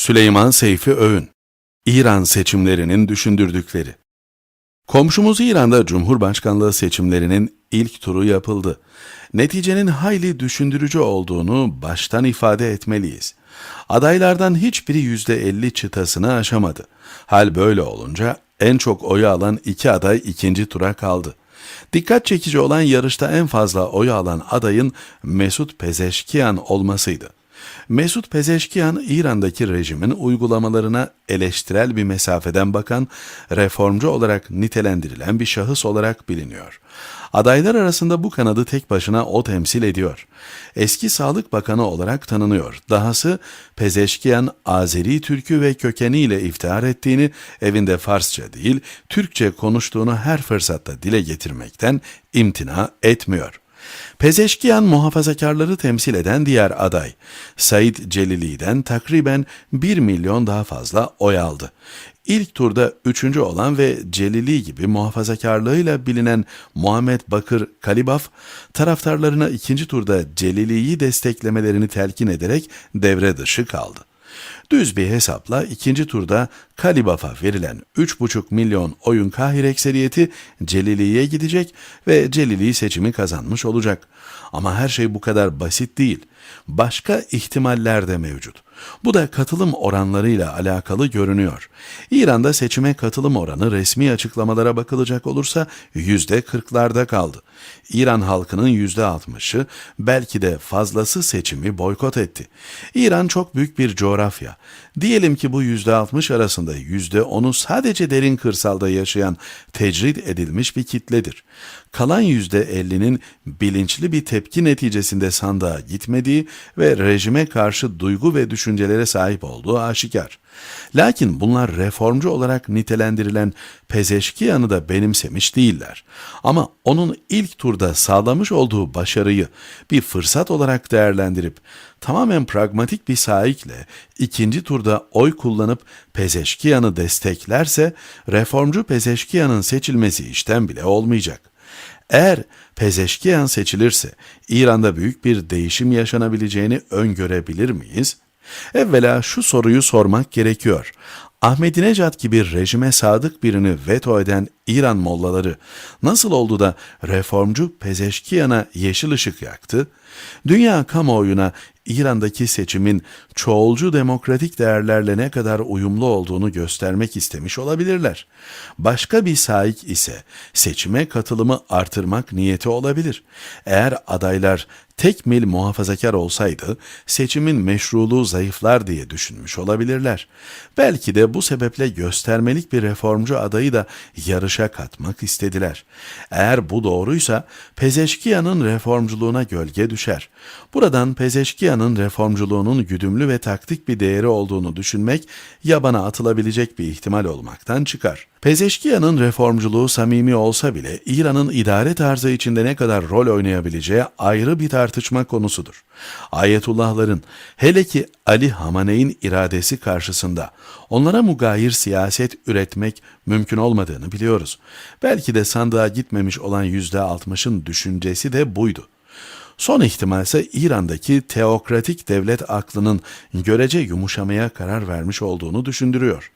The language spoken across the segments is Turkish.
Süleyman Seyfi Öğün İran seçimlerinin düşündürdükleri Komşumuz İran'da Cumhurbaşkanlığı seçimlerinin ilk turu yapıldı. Neticenin hayli düşündürücü olduğunu baştan ifade etmeliyiz. Adaylardan hiçbiri yüzde elli çıtasını aşamadı. Hal böyle olunca en çok oyu alan iki aday ikinci tura kaldı. Dikkat çekici olan yarışta en fazla oyu alan adayın Mesut Pezeşkiyan olmasıydı. Mesut Pezeşkiyan, İran'daki rejimin uygulamalarına eleştirel bir mesafeden bakan, reformcu olarak nitelendirilen bir şahıs olarak biliniyor. Adaylar arasında bu kanadı tek başına o temsil ediyor. Eski Sağlık Bakanı olarak tanınıyor. Dahası Pezeşkiyan, Azeri Türkü ve kökeniyle iftihar ettiğini, evinde Farsça değil, Türkçe konuştuğunu her fırsatta dile getirmekten imtina etmiyor. Pezeşkiyan muhafazakarları temsil eden diğer aday, Said Celili'den takriben 1 milyon daha fazla oy aldı. İlk turda üçüncü olan ve Celili gibi muhafazakarlığıyla bilinen Muhammed Bakır Kalibaf, taraftarlarına ikinci turda Celili'yi desteklemelerini telkin ederek devre dışı kaldı. Düz bir hesapla ikinci turda Kalibaf'a verilen 3,5 milyon oyun kahir ekseriyeti Celili'ye gidecek ve Celili seçimi kazanmış olacak. Ama her şey bu kadar basit değil. Başka ihtimaller de mevcut. Bu da katılım oranlarıyla alakalı görünüyor. İran'da seçime katılım oranı resmi açıklamalara bakılacak olursa yüzde kırklarda kaldı. İran halkının yüzde altmışı belki de fazlası seçimi boykot etti. İran çok büyük bir coğrafya. Diyelim ki bu yüzde altmış arasında yüzde onu sadece derin kırsalda yaşayan tecrit edilmiş bir kitledir. Kalan yüzde ellinin bilinçli bir tepki neticesinde sandığa gitmediği ve rejime karşı duygu ve düşüncelere sahip olduğu aşikar. Lakin bunlar reformcu olarak nitelendirilen Pezeşkiyan'ı da benimsemiş değiller. Ama onun ilk turda sağlamış olduğu başarıyı bir fırsat olarak değerlendirip tamamen pragmatik bir sahikle ikinci turda oy kullanıp Pezeşkiyan'ı desteklerse reformcu Pezeşkiyan'ın seçilmesi işten bile olmayacak. Eğer Pezeşkiyan seçilirse İran'da büyük bir değişim yaşanabileceğini öngörebilir miyiz? Evvela şu soruyu sormak gerekiyor. Ahmedinejad gibi rejime sadık birini veto eden İran mollaları nasıl oldu da reformcu Pezeşkiyan'a yeşil ışık yaktı? Dünya kamuoyuna İran'daki seçimin çoğulcu demokratik değerlerle ne kadar uyumlu olduğunu göstermek istemiş olabilirler. Başka bir sahik ise seçime katılımı artırmak niyeti olabilir. Eğer adaylar tek mil muhafazakar olsaydı seçimin meşruluğu zayıflar diye düşünmüş olabilirler. Belki de bu sebeple göstermelik bir reformcu adayı da yarışa katmak istediler. Eğer bu doğruysa Pezeşkiyan'ın reformculuğuna gölge düşer. Buradan Pezeşkiyan'ın reformculuğunun güdümlü ve taktik bir değeri olduğunu düşünmek yabana atılabilecek bir ihtimal olmaktan çıkar. Pezeşkiyan'ın reformculuğu samimi olsa bile İran'ın idare tarzı içinde ne kadar rol oynayabileceği ayrı bir tartışma konusudur. Ayetullahların hele ki Ali Hamaney'in iradesi karşısında onlara mugayir siyaset üretmek mümkün olmadığını biliyoruz. Belki de sandığa gitmemiş olan yüzde altmışın düşüncesi de buydu. Son ihtimal ise İran'daki teokratik devlet aklının görece yumuşamaya karar vermiş olduğunu düşündürüyor.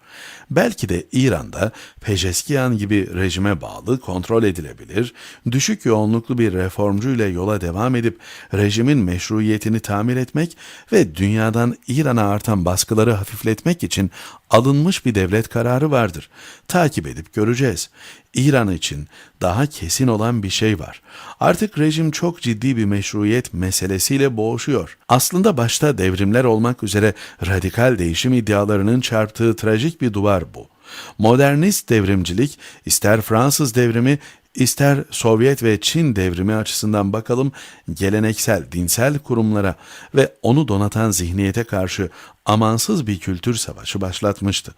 Belki de İran'da Pejeskiyan gibi rejime bağlı kontrol edilebilir, düşük yoğunluklu bir reformcu ile yola devam edip rejimin meşruiyetini tamir etmek ve dünyadan İran'a artan baskıları hafifletmek için alınmış bir devlet kararı vardır. Takip edip göreceğiz. İran için daha kesin olan bir şey var. Artık rejim çok ciddi bir meşruiyet meselesiyle boğuşuyor. Aslında başta devrimler olmak üzere radikal değişim iddialarının çarptığı trajik bir duvar bu. Modernist devrimcilik ister Fransız devrimi İster Sovyet ve Çin devrimi açısından bakalım geleneksel dinsel kurumlara ve onu donatan zihniyete karşı amansız bir kültür savaşı başlatmıştı.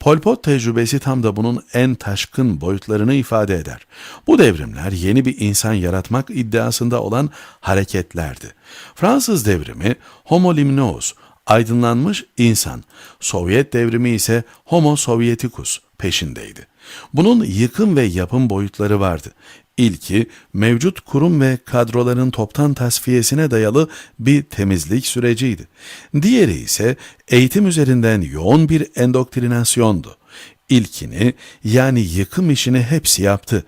Pol Pot tecrübesi tam da bunun en taşkın boyutlarını ifade eder. Bu devrimler yeni bir insan yaratmak iddiasında olan hareketlerdi. Fransız devrimi Homo Limnos, aydınlanmış insan, Sovyet devrimi ise Homo Sovieticus peşindeydi. Bunun yıkım ve yapım boyutları vardı. İlki mevcut kurum ve kadroların toptan tasfiyesine dayalı bir temizlik süreciydi. Diğeri ise eğitim üzerinden yoğun bir endoktrinasyondu. İlkini yani yıkım işini hepsi yaptı.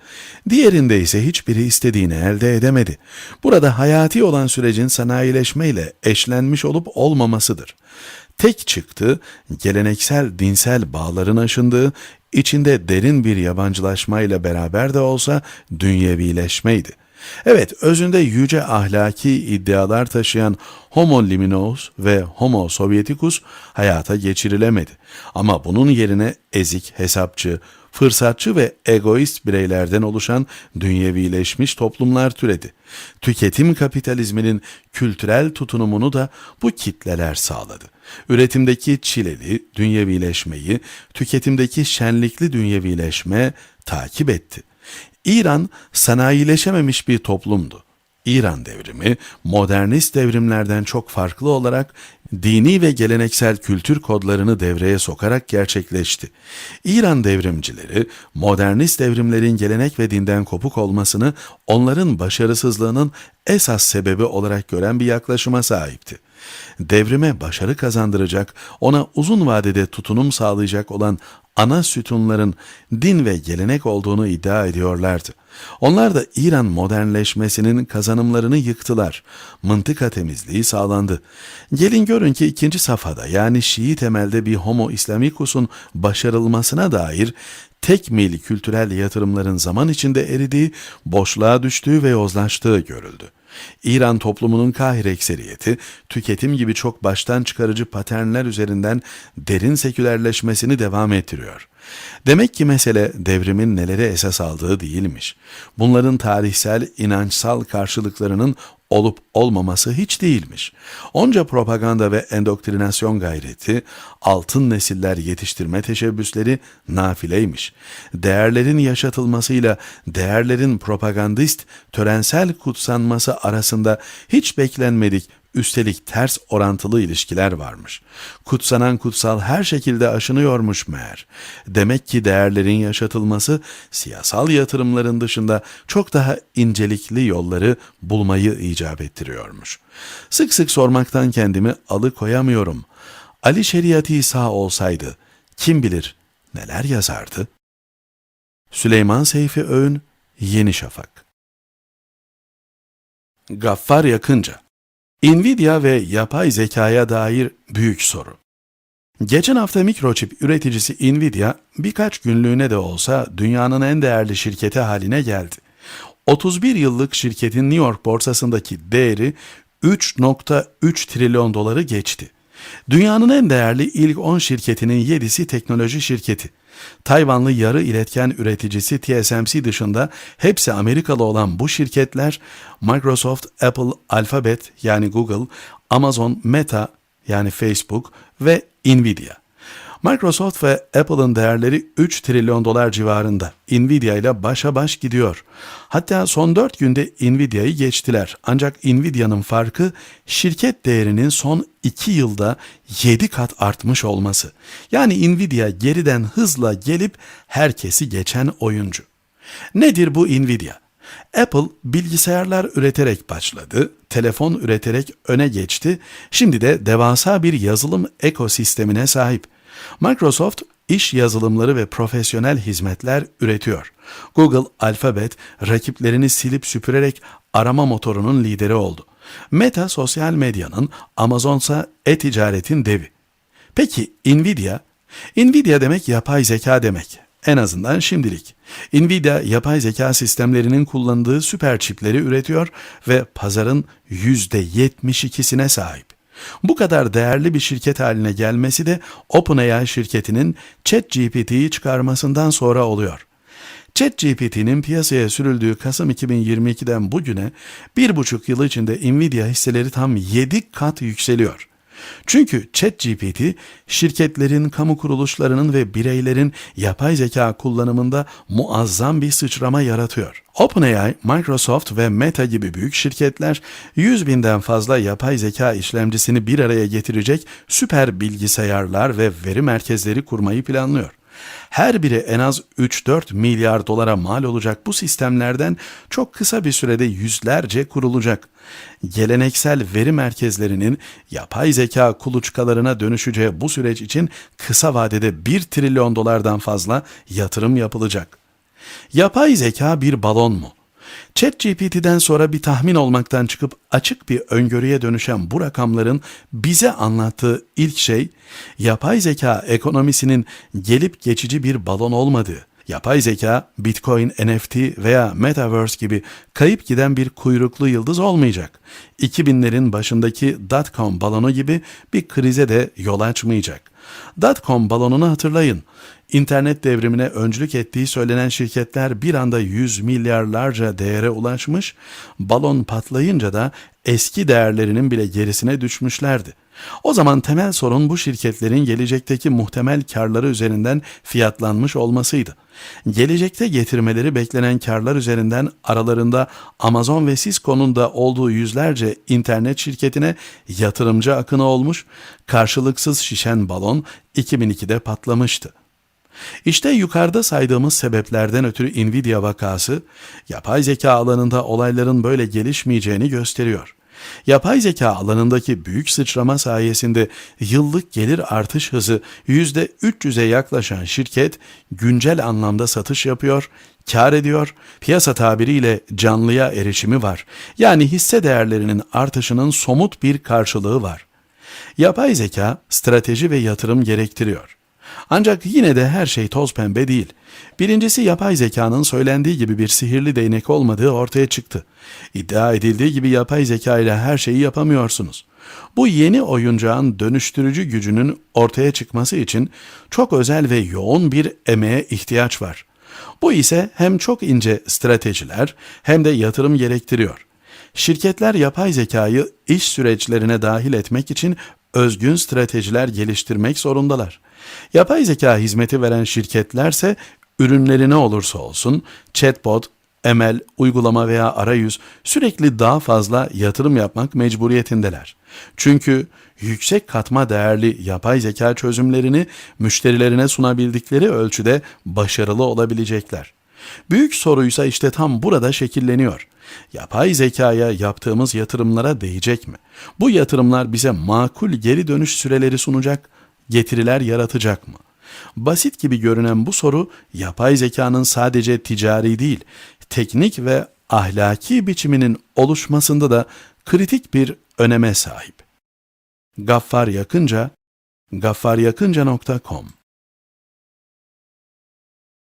Diğerinde ise hiçbiri istediğini elde edemedi. Burada hayati olan sürecin sanayileşmeyle eşlenmiş olup olmamasıdır. Tek çıktı geleneksel dinsel bağların aşındığı, içinde derin bir yabancılaşmayla beraber de olsa dünyevileşmeydi. Evet, özünde yüce ahlaki iddialar taşıyan Homo Liminous ve Homo Sovieticus hayata geçirilemedi. Ama bunun yerine ezik, hesapçı, fırsatçı ve egoist bireylerden oluşan dünyevileşmiş toplumlar türedi. Tüketim kapitalizminin kültürel tutunumunu da bu kitleler sağladı. Üretimdeki çileli dünyevileşmeyi, tüketimdeki şenlikli dünyevileşme takip etti. İran sanayileşememiş bir toplumdu. İran devrimi modernist devrimlerden çok farklı olarak dini ve geleneksel kültür kodlarını devreye sokarak gerçekleşti. İran devrimcileri modernist devrimlerin gelenek ve dinden kopuk olmasını onların başarısızlığının esas sebebi olarak gören bir yaklaşıma sahipti. Devrime başarı kazandıracak, ona uzun vadede tutunum sağlayacak olan ana sütunların din ve gelenek olduğunu iddia ediyorlardı. Onlar da İran modernleşmesinin kazanımlarını yıktılar. Mıntıka temizliği sağlandı. Gelin görün ki ikinci safhada yani Şii temelde bir Homo Islamicus'un başarılmasına dair tekmil kültürel yatırımların zaman içinde eridiği, boşluğa düştüğü ve yozlaştığı görüldü. İran toplumunun kahir ekseriyeti, tüketim gibi çok baştan çıkarıcı paternler üzerinden derin sekülerleşmesini devam ettiriyor. Demek ki mesele devrimin nelere esas aldığı değilmiş. Bunların tarihsel, inançsal karşılıklarının olup olmaması hiç değilmiş. Onca propaganda ve endoktrinasyon gayreti, altın nesiller yetiştirme teşebbüsleri nafileymiş. Değerlerin yaşatılmasıyla değerlerin propagandist, törensel kutsanması arasında hiç beklenmedik Üstelik ters orantılı ilişkiler varmış. Kutsanan kutsal her şekilde aşınıyormuş meğer. Demek ki değerlerin yaşatılması siyasal yatırımların dışında çok daha incelikli yolları bulmayı icap ettiriyormuş. Sık sık sormaktan kendimi alıkoyamıyorum. Ali şeriatı sağ olsaydı kim bilir neler yazardı? Süleyman Seyfi Öğün, Yeni Şafak Gaffar Yakınca Nvidia ve yapay zekaya dair büyük soru. Geçen hafta mikroçip üreticisi Nvidia birkaç günlüğüne de olsa dünyanın en değerli şirketi haline geldi. 31 yıllık şirketin New York borsasındaki değeri 3.3 trilyon doları geçti. Dünyanın en değerli ilk 10 şirketinin 7'si teknoloji şirketi. Tayvanlı yarı iletken üreticisi TSMC dışında hepsi Amerikalı olan bu şirketler Microsoft, Apple, Alphabet yani Google, Amazon, Meta yani Facebook ve Nvidia. Microsoft ve Apple'ın değerleri 3 trilyon dolar civarında. Nvidia ile başa baş gidiyor. Hatta son 4 günde Nvidia'yı geçtiler. Ancak Nvidia'nın farkı şirket değerinin son 2 yılda 7 kat artmış olması. Yani Nvidia geriden hızla gelip herkesi geçen oyuncu. Nedir bu Nvidia? Apple bilgisayarlar üreterek başladı, telefon üreterek öne geçti, şimdi de devasa bir yazılım ekosistemine sahip. Microsoft iş yazılımları ve profesyonel hizmetler üretiyor. Google Alphabet rakiplerini silip süpürerek arama motorunun lideri oldu. Meta sosyal medyanın, Amazon ise e-ticaretin devi. Peki Nvidia? Nvidia demek yapay zeka demek. En azından şimdilik. Nvidia yapay zeka sistemlerinin kullandığı süper çipleri üretiyor ve pazarın %72'sine sahip. Bu kadar değerli bir şirket haline gelmesi de OpenAI şirketinin ChatGPT'yi çıkarmasından sonra oluyor. ChatGPT'nin piyasaya sürüldüğü Kasım 2022'den bugüne bir buçuk yıl içinde Nvidia hisseleri tam 7 kat yükseliyor. Çünkü ChatGPT şirketlerin, kamu kuruluşlarının ve bireylerin yapay zeka kullanımında muazzam bir sıçrama yaratıyor. OpenAI, Microsoft ve Meta gibi büyük şirketler 100 binden fazla yapay zeka işlemcisini bir araya getirecek süper bilgisayarlar ve veri merkezleri kurmayı planlıyor. Her biri en az 3-4 milyar dolara mal olacak bu sistemlerden çok kısa bir sürede yüzlerce kurulacak. Geleneksel veri merkezlerinin yapay zeka kuluçkalarına dönüşeceği bu süreç için kısa vadede 1 trilyon dolardan fazla yatırım yapılacak. Yapay zeka bir balon mu? ChatGPT'den sonra bir tahmin olmaktan çıkıp açık bir öngörüye dönüşen bu rakamların bize anlattığı ilk şey, yapay zeka ekonomisinin gelip geçici bir balon olmadığı. Yapay zeka, Bitcoin, NFT veya Metaverse gibi kayıp giden bir kuyruklu yıldız olmayacak. 2000'lerin başındaki dot-com balonu gibi bir krize de yol açmayacak. Dotcom balonunu hatırlayın. İnternet devrimine öncülük ettiği söylenen şirketler bir anda 100 milyarlarca değere ulaşmış, balon patlayınca da eski değerlerinin bile gerisine düşmüşlerdi. O zaman temel sorun bu şirketlerin gelecekteki muhtemel karları üzerinden fiyatlanmış olmasıydı. Gelecekte getirmeleri beklenen karlar üzerinden aralarında Amazon ve Cisco'nun da olduğu yüzlerce internet şirketine yatırımcı akını olmuş, karşılıksız şişen balon 2002'de patlamıştı. İşte yukarıda saydığımız sebeplerden ötürü Nvidia vakası, yapay zeka alanında olayların böyle gelişmeyeceğini gösteriyor. Yapay zeka alanındaki büyük sıçrama sayesinde yıllık gelir artış hızı %300'e yaklaşan şirket güncel anlamda satış yapıyor, kar ediyor, piyasa tabiriyle canlıya erişimi var. Yani hisse değerlerinin artışının somut bir karşılığı var. Yapay zeka strateji ve yatırım gerektiriyor. Ancak yine de her şey toz pembe değil. Birincisi yapay zekanın söylendiği gibi bir sihirli değnek olmadığı ortaya çıktı. İddia edildiği gibi yapay zeka ile her şeyi yapamıyorsunuz. Bu yeni oyuncağın dönüştürücü gücünün ortaya çıkması için çok özel ve yoğun bir emeğe ihtiyaç var. Bu ise hem çok ince stratejiler hem de yatırım gerektiriyor. Şirketler yapay zekayı iş süreçlerine dahil etmek için özgün stratejiler geliştirmek zorundalar. Yapay zeka hizmeti veren şirketlerse ürünleri ne olursa olsun chatbot, ML, uygulama veya arayüz sürekli daha fazla yatırım yapmak mecburiyetindeler. Çünkü yüksek katma değerli yapay zeka çözümlerini müşterilerine sunabildikleri ölçüde başarılı olabilecekler. Büyük soruysa işte tam burada şekilleniyor. Yapay zekaya yaptığımız yatırımlara değecek mi? Bu yatırımlar bize makul geri dönüş süreleri sunacak, getiriler yaratacak mı? Basit gibi görünen bu soru yapay zekanın sadece ticari değil, teknik ve ahlaki biçiminin oluşmasında da kritik bir öneme sahip. Gaffar Yakınca, gaffaryakınca.com